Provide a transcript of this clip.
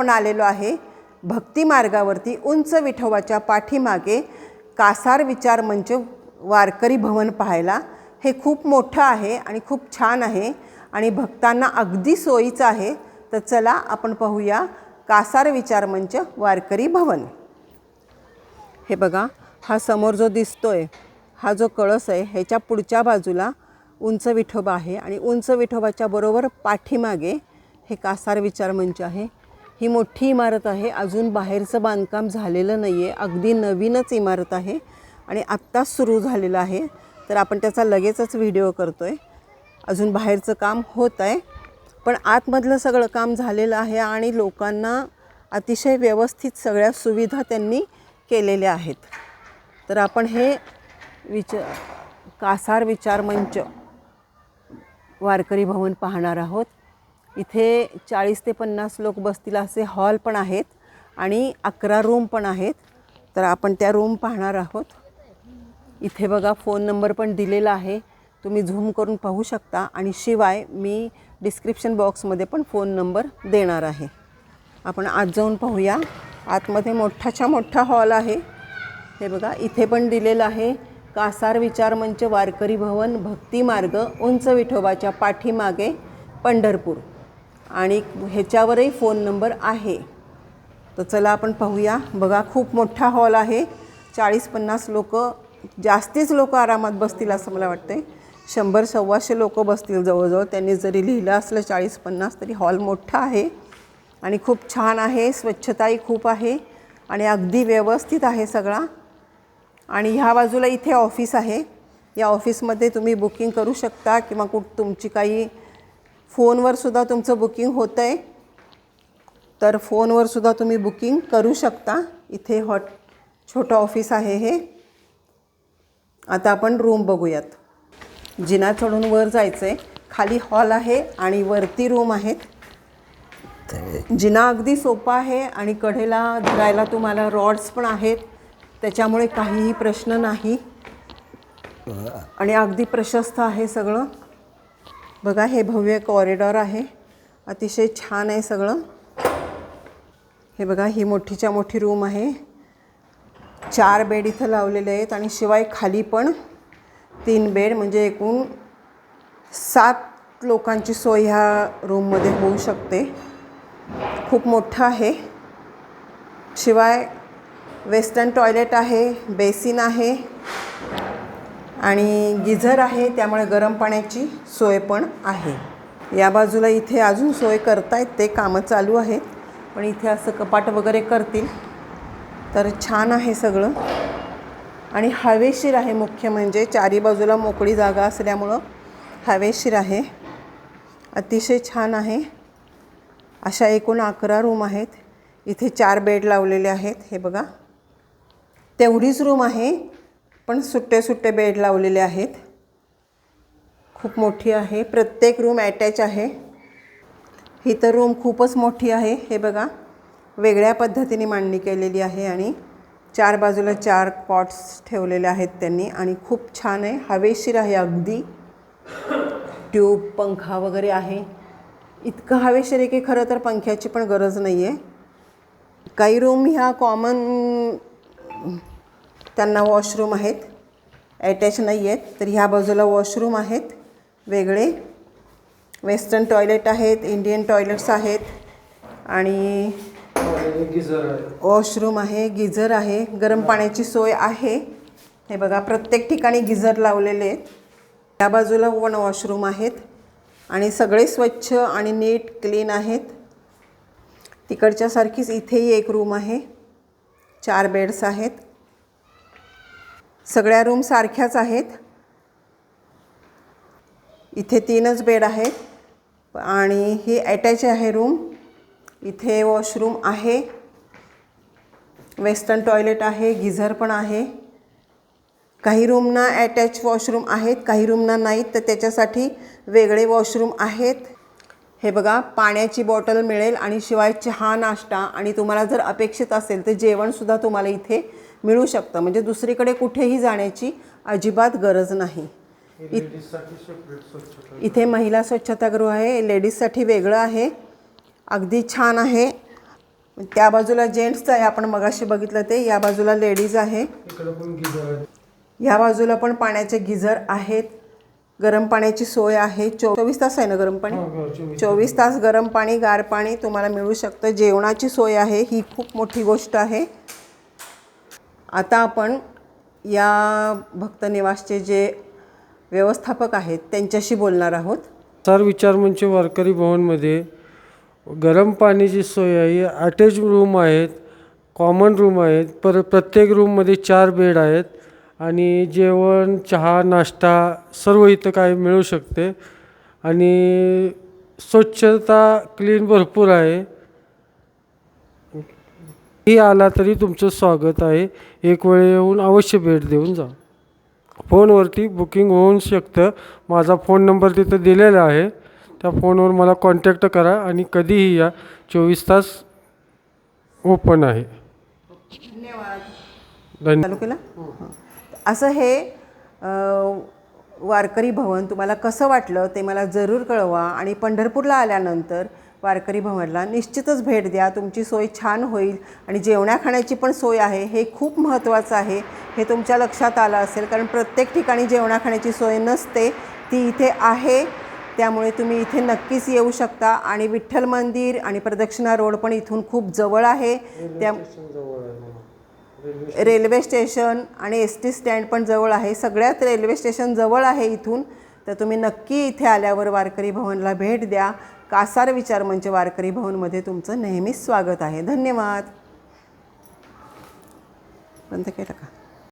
आपण आलेलो आहे भक्ती मार्गावरती उंच विठोबाच्या पाठीमागे कासार विचार मंच वारकरी भवन पाहायला. हे खूप मोठं आहे आणि खूप छान आहे आणि भक्तांना अगदी सोयीचं आहे. तर चला आपण पाहूया कासार विचार मंच वारकरी भवन. हे बघा हा समोर जो दिसतोय हा जो कळस आहे ह्याच्या पुढच्या बाजूला उंच विठोबा आहे आणि उंच विठोबाच्या बरोबर पाठीमागे हे कासार विचार मंच आहे. ही मोठी इमारत आहे. अजून बाहेरचं बांधकाम झालेलं नाही आहे अगदी नवीनच इमारत आहे आणि आत्ताच सुरू झालेलं आहे. तर आपण त्याचा लगेचच व्हिडिओ करतो आहे अजून बाहेरचं काम होत आहे. पण आतमधलं सगळं काम झालेलं आहे आणि लोकांना अतिशय व्यवस्थित सगळ्या सुविधा त्यांनी केलेल्या आहेत. तर आपण हे विच कासार विचार मंच वारकरी भवन पाहणार आहोत. इथे चाळीस ते पन्नास लोक बसतील असे हॉल पण आहेत आणि अकरा रूम पण आहेत. तर आपण त्या रूम पाहणार आहोत. इथे बघा फोन नंबर पण दिलेला आहे. तुम्ही झूम करून पाहू शकता आणि शिवाय मी डिस्क्रिप्शन बॉक्समध्ये पण फोन नंबर देणार आहे. आपण आत जाऊन पाहूया. आतमध्ये मोठाच्या मोठा हॉल आहे. हे बघा इथे पण दिलेलं आहे. कासार विचार मंच वारकरी भवन भक्ती मार्ग उंच विठोबाच्या पाठीमागे पंढरपूर. आणि ह्याच्यावरही फोन नंबर आहे. तर चला आपण पाहूया. बघा खूप मोठा हॉल आहे. चाळीस पन्नास लोक जास्तीच लोक आरामात बसतील असं मला वाटते शंभर सव्वाशे लोक बसतील जवळजवळ. त्यांनी जरी लिहिलं असलं चाळीस पन्नास तरी हॉल मोठा आहे आणि खूप छान आहे. स्वच्छताही खूप आहे आणि अगदी व्यवस्थित आहे सगळा. आणि ह्या बाजूला इथे ऑफिस आहे. या ऑफिसमध्ये तुम्ही बुकिंग करू शकता किंवा कुठ तुमची काही फोनवर सुद्धा तुमचं बुकिंग होतं आहे तर फोनवर सुद्धा तुम्ही बुकिंग करू शकता. इथे हॉट छोटं ऑफिस आहे हे. आता आपण रूम बघूयात. जिना चढून वर जायचं आहे खाली हॉल आहे आणि वरती रूम आहेत. जिना अगदी सोपा आहे आणि कडेला धरायला तुम्हाला रॉड्स पण आहेत. त्याच्यामुळे काहीही प्रश्न नाही. आणि अगदी प्रशस्त आहे सगळं. बघा हे भव्य कॉरिडॉर आहे. अतिशय छान आहे सगळं. हे बघा ही मोठीच्या मोठी रूम आहे. चार बेड इथं लावलेले आहेत आणि शिवाय खाली पण तीन बेड म्हणजे एकूण सात लोकांची सोय ह्या रूममध्ये होऊ शकते. खूप मोठं आहे. शिवाय वेस्टर्न टॉयलेट आहे बेसिन आहे. आणि गिझर आहे त्यामुळे गरम पाण्याची सोय पण आहे. या बाजूला इथे अजून सोय करतायत ते कामं चालू आहेत. पण इथे असं कपाट वगैरे करतील. तर छान आहे सगळं. आणि हवेशीर आहे मुख्य म्हणजे चारी बाजूला मोकळी जागा असल्यामुळं हवेशीर आहे. अतिशय छान आहे. अशा एकूण अकरा रूम आहेत. इथे चार बेड लावलेले आहेत हे बघा. तेवढीच रूम आहे. पण सुट्टे सुट्टे बेड लावलेले आहेत. खूप मोठी आहे. प्रत्येक रूम ॲटॅच आहे. ही तर रूम खूपच मोठी आहे. हे बघा वेगळ्या पद्धतीने मांडणी केलेली आहे आणि चार बाजूला चार कॉट्स ठेवलेले आहेत त्यांनी आणि खूप छान आहे. हवेशीर आहे अगदी. ट्यूब पंखा वगैरे आहे. इतकं हवेशीर आहे की खरं तर पंख्याची पण गरज नाही आहे काही रूम ह्या कॉमन त्यांना वॉशरूम आहेत. अटॅच नाही आहेत. तर ह्या बाजूला वॉशरूम आहेत. वेगळे. वेस्टर्न टॉयलेट आहेत. इंडियन टॉयलेट्स आहेत. आणि वॉशरूम आहे. गिझर आहे. गरम पाण्याची सोय आहे. हे बघा प्रत्येक ठिकाणी गिझर लावलेले आहेत. त्या बाजूला वन वॉशरूम आहेत. आणि सगळे स्वच्छ आणि नीट क्लीन आहेत. तिकडच्यासारखीच इथेही एक रूम आहे. चार बेड्स आहेत. सगळ्या रूम सारख्याच आहेत. इथे तीनच बेड आहेत. आणि ही अटॅच आहे रूम इथे वॉशरूम आहे. वेस्टर्न टॉयलेट आहे. गिझर पण आहे. काही रूमना अटॅच वॉशरूम आहेत. काही रूमना नाहीत. तर त्याच्यासाठी वेगळे वॉशरूम आहेत. हे बघा पाण्याची बॉटल मिळेल आणि शिवाय चहा नाश्ता. आणि तुम्हाला जर अपेक्षित असेल तर जेवणसुद्धा तुम्हाला इथे मिळू शकतं. म्हणजे दुसरीकडे कुठेही जाण्याची अजिबात गरज नाही. इथे महिला स्वच्छतागृह आहे. लेडीजसाठी वेगळं आहे. अगदी छान आहे. त्या बाजूला जेंट्सचं आहे. आपण मगाशी बघितलं ते. या बाजूला लेडीज आहे. ह्या बाजूला पण पाण्याचे गिझर आहेत. गरम पाण्याची सोय आहे. चो चोवीस तास आहे ना गरम पाणी? हा, हा. चोवीस तास गरम पाणी गार पाणी तुम्हाला मिळू शकतं. जेवणाची सोय आहे. ही खूप मोठी गोष्ट आहे. आता आपण या भक्त निवासचे जे व्यवस्थापक आहेत त्यांच्याशी बोलणार आहोत. तर विचार म्हणजे वारकरी भवनमध्ये गरम पाण्याची सोय आहे अटॅच रूम आहेत कॉमन रूम आहेत पर प्रत्येक रूममध्ये चार बेड आहेत आणि जेवण चहा नाश्ता सर्व इथं काय मिळू शकते आणि स्वच्छता क्लीन भरपूर आहे. ही आला तरी तुमचं स्वागत आहे. एक वेळ येऊन अवश्य भेट देऊन जा. फोनवरती बुकिंग होऊ शकतं. माझा फोन नंबर तिथं दिलेला आहे. त्या फोनवर मला कॉन्टॅक्ट करा आणि कधीही या. चोवीस तास ओपन आहे. धन्यवाद. केलं. असं हे वारकरी भवन तुम्हाला कसं वाटलं ते मला जरूर कळवा. आणि पंढरपूरला आल्यानंतर वारकरी भवनला निश्चितच भेट द्या. तुमची सोय छान होईल आणि जेवण्या खाण्याची पण सोय आहे. हे खूप महत्त्वाचं आहे. हे तुमच्या लक्षात आलं असेल. कारण प्रत्येक ठिकाणी जेवणा खाण्याची सोय नसते. ती इथे आहे. त्यामुळे तुम्ही इथे नक्कीच येऊ शकता. आणि विठ्ठल मंदिर आणि प्रदक्षिणा रोड पण इथून खूप जवळ आहे. त्या रेल्वे स्टेशन आणि एस टी स्टँड पण जवळ आहे. सगळ्यात रेल्वे स्टेशन जवळ आहे इथून. तर तुम्ही नक्की इथे आल्यावर वारकरी भवनला भेट द्या. कासार विचार मंच वारकरी भवनमध्ये तुमचं नेहमीच स्वागत आहे. धन्यवाद. बंद केलं का?